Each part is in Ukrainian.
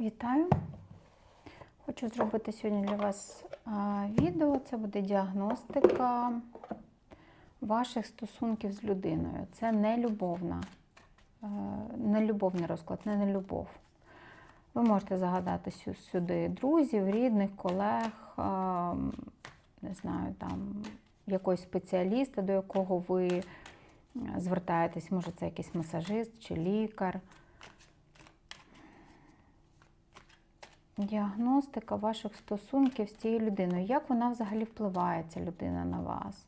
Вітаю! Хочу зробити сьогодні для вас відео. Це буде діагностика ваших стосунків з людиною. Це не любовна, е, не любовний розклад, не нелюбов. Ви можете загадати сюди друзів, рідних, колег, не знаю, там якогось спеціаліста, до якого ви звертаєтесь, може це якийсь масажист чи лікар. Діагностика ваших стосунків з цією людиною. Як вона взагалі впливає, ця людина на вас?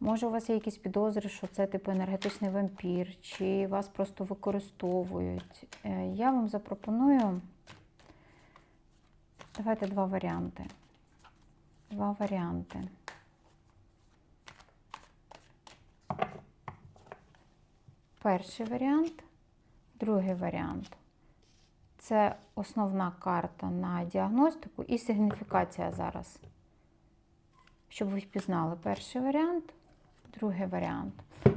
Може, у вас є якісь підозри, що це типу енергетичний вампір, чи вас просто використовують. Е, Я вам запропоную. Давайте два варіанти. Два варіанти. Перший варіант, другий варіант. Це основна карта на діагностику і сигніфікація зараз. Щоб ви впізнали перший варіант, другий варіант.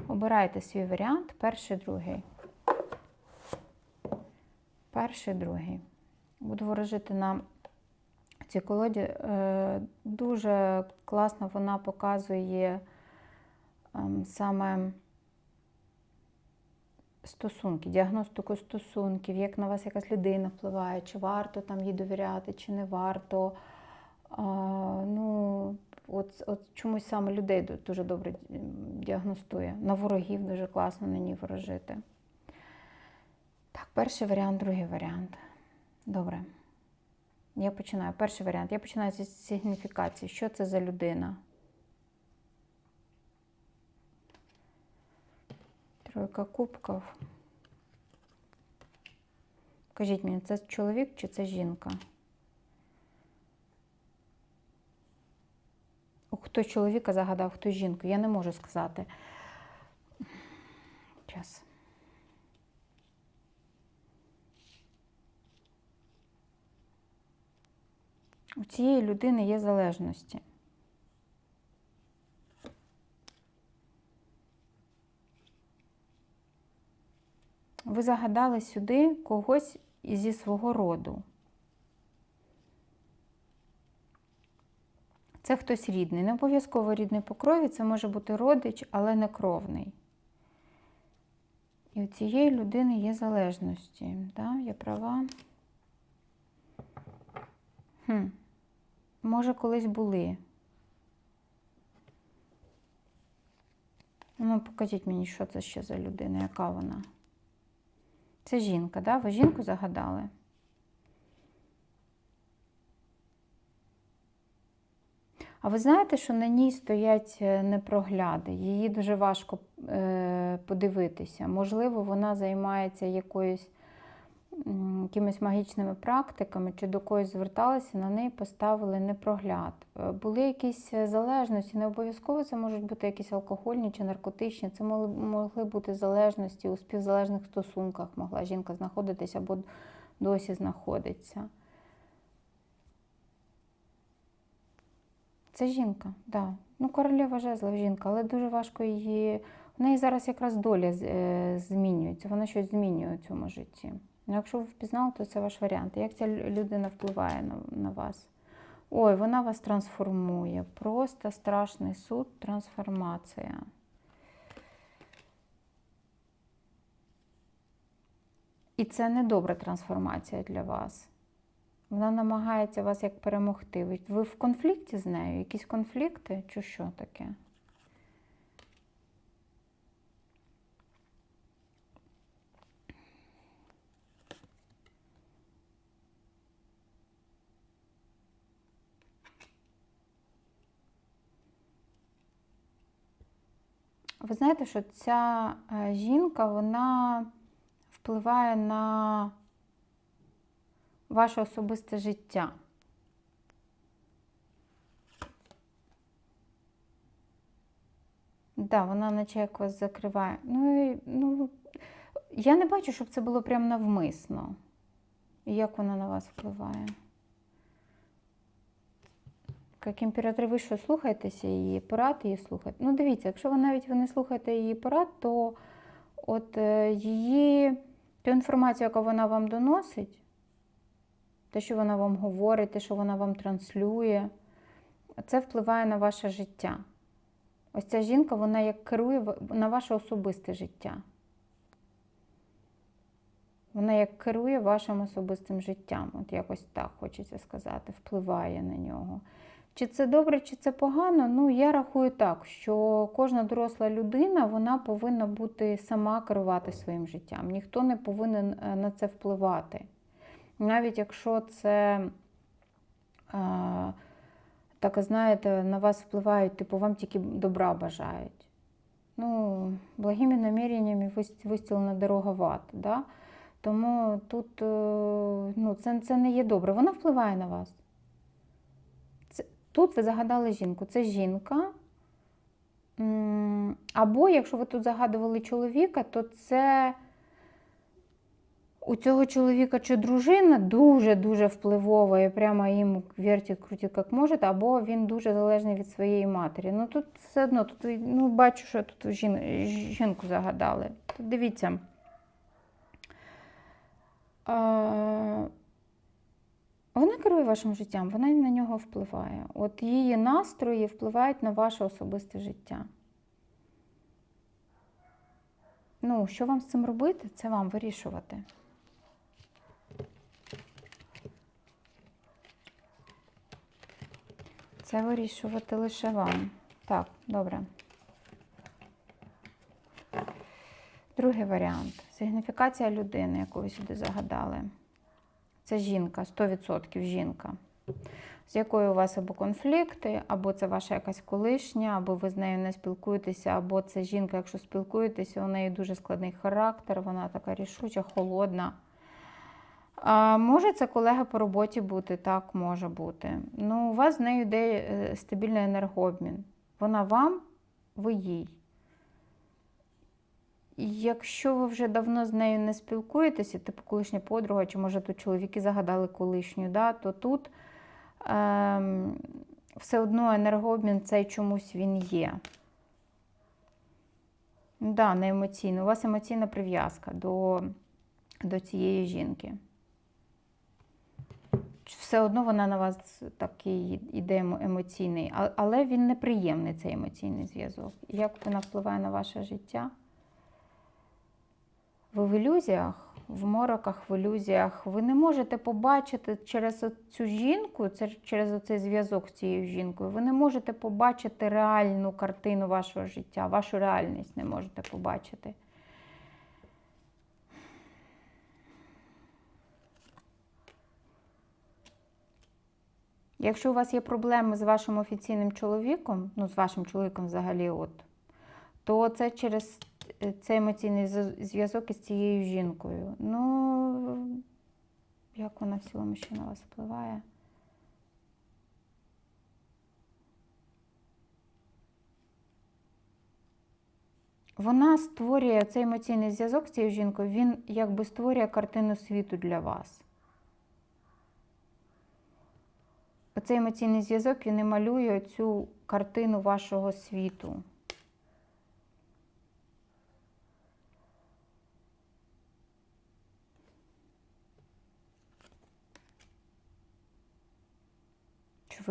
Обирайте свій варіант, перший, другий. Перший, другий. Буду ворожити на цій колоді. Е, Дуже класно вона показує ем, саме стосунки, діагностику стосунків, як на вас якась людина впливає, чи варто там їй довіряти, чи не варто. А, ну, от, от чомусь саме людей дуже добре діагностує. На ворогів дуже класно на ній ворожити. Так, перший варіант, другий варіант. Добре. Я починаю. Перший варіант. Я починаю зі сигніфікації. Що це за людина? Тройка кубків. Кажіть мені, це чоловік чи це жінка? Хто чоловіка загадав, хто жінку? Я не можу сказати. Час. У цієї людини є залежності. Ви загадали сюди когось зі свого роду. Це хтось рідний. Не обов'язково рідний по крові, це може бути родич, але не кровний. І у цієї людини є залежності. Да? Я права. Хм. Може, колись були. Ну, покажіть мені, що це ще за людина, яка вона. Це жінка, да? Ви жінку загадали? А ви знаєте, що на ній стоять е, непрогляди? Її дуже важко е, подивитися. Можливо, вона займається якоюсь якимись магічними практиками, чи до когось зверталася, на неї поставили непрогляд. Е, Були якісь е, залежності, не обов'язково це можуть бути якісь алкогольні чи наркотичні, це могли, могли бути залежності у співзалежних стосунках, могла жінка знаходитися або досі знаходиться. Це жінка, так. Да. Ну, королева жезлов жінка, але дуже важко її. В неї зараз якраз доля е, змінюється, вона щось змінює у цьому житті. Ну, якщо ви впізнали, то це ваш варіант. Як ця людина впливає на, на вас? Ой, вона вас трансформує. Просто страшний суд, трансформація. І це не добра трансформація для вас. Вона намагається вас як перемогти. Ви, в конфлікті з нею? Якісь конфлікти? Чи що таке? Ви знаєте, що ця е, жінка, вона впливає на ваше особисте життя. Так, да, вона наче як вас закриває. Ну, ну, я не бачу, щоб це було прям навмисно. Як вона на вас впливає? Як імператри, ви що слухаєтеся її порад, її слухаєте? Ну, дивіться, якщо ви навіть ви не слухаєте її порад, то от е, її ту інформацію, яку вона вам доносить, те, що вона вам говорить, те, що вона вам транслює, це впливає на ваше життя. Ось ця жінка, вона як керує на ваше особисте життя. Вона як керує вашим особистим життям, от якось так хочеться сказати, впливає на нього. Чи це добре, чи це погано? Ну, я рахую так, що кожна доросла людина вона повинна бути сама керувати своїм життям. Ніхто не повинен е, на це впливати. Навіть якщо це, е, так знаєте, на вас впливають, типу, вам тільки добра бажають. Ну, благими наміреннями вистілена дорога в да? Тому тут е, ну, це, це не є добре. Вона впливає на вас. Тут ви загадали жінку. Це жінка. Або якщо ви тут загадували чоловіка, то це у цього чоловіка чи дружина дуже-дуже впливова і прямо їм вертіть, крутіть, як можете, або він дуже залежний від своєї матері. Ну тут все одно, тут ну, бачу, що тут жін, жінку загадали. Тут дивіться. А, Вона керує вашим життям, вона на нього впливає. От її настрої впливають на ваше особисте життя. Ну, що вам з цим робити, це вам вирішувати. Це вирішувати лише вам. Так, добре. Другий варіант. Сигніфікація людини, яку ви сюди загадали. Це жінка, 100% жінка, з якою у вас або конфлікти, або це ваша якась колишня, або ви з нею не спілкуєтеся, або це жінка, якщо спілкуєтеся, у неї дуже складний характер, вона така рішуча, холодна. А, може, це колега по роботі бути, так, може бути. Ну, у вас з нею йде е, стабільний енергообмін. Вона вам, ви їй. Якщо ви вже давно з нею не спілкуєтеся, типу колишня подруга, чи може тут чоловіки загадали колишню, да, то тут ем, все одно енергообмін цей чомусь він є. Да, не емоційно. У вас емоційна прив'язка до, до цієї жінки. Все одно вона на вас такий іде емоційний, але він неприємний, цей емоційний зв'язок. Як вона впливає на ваше життя? Ви в ілюзіях, в мороках, в ілюзіях, ви не можете побачити через цю жінку, через цей зв'язок з цією жінкою, ви не можете побачити реальну картину вашого життя, вашу реальність не можете побачити. Якщо у вас є проблеми з вашим офіційним чоловіком, ну з вашим чоловіком взагалі, от, то це через цей емоційний зв'язок із цією жінкою. Ну, як вона в цілому ще на вас впливає? Вона створює цей емоційний зв'язок з цією жінкою, він якби створює картину світу для вас. Оцей емоційний зв'язок він і малює цю картину вашого світу.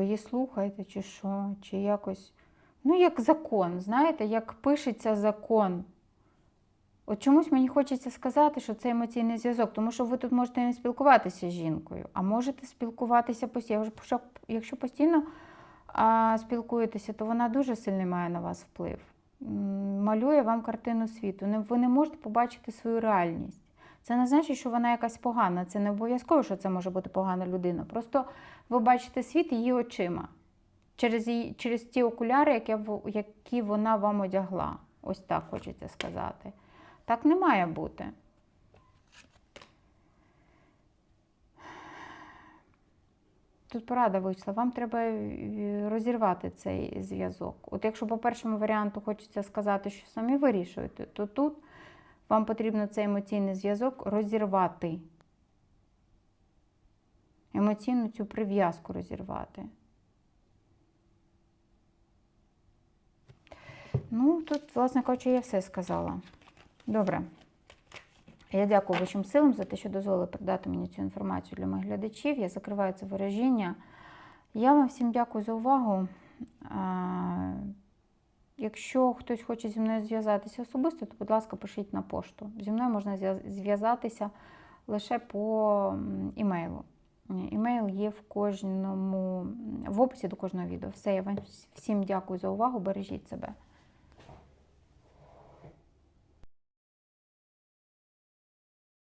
Її слухаєте, чи що, чи якось. Ну, як закон, знаєте, як пишеться закон. От чомусь мені хочеться сказати, що це емоційний зв'язок, тому що ви тут можете не спілкуватися з жінкою, а можете спілкуватися постійно. Якщо- постійно а, спілкуєтеся, то вона дуже сильний має на вас вплив. Малює вам картину світу. Ви не можете побачити свою реальність. Це не значить, що вона якась погана. Це не обов'язково, що це може бути погана людина. Просто ви бачите світ її очима. Через, її, через ті окуляри, які, які вона вам одягла. Ось так хочеться сказати. Так не має бути. Тут порада вийшла. Вам треба е, розірвати цей зв'язок. От якщо по першому варіанту хочеться сказати, що самі вирішуєте, то тут вам потрібно цей емоційний зв'язок розірвати. Емоційну цю прив'язку розірвати. Ну, тут, власне кажучи, я все сказала. Добре. Я дякую вищим силам за те, що дозволили передати мені цю інформацію для моїх глядачів. Я закриваю це вираження. Я вам всім дякую за увагу. Якщо хтось хоче зі мною зв'язатися особисто, то, будь ласка, пишіть на пошту. Зі мною можна зв'яз- зв'язатися лише по імейлу. Імейл є в кожному в описі до кожного відео. Все, я вам всім дякую за увагу. Бережіть себе.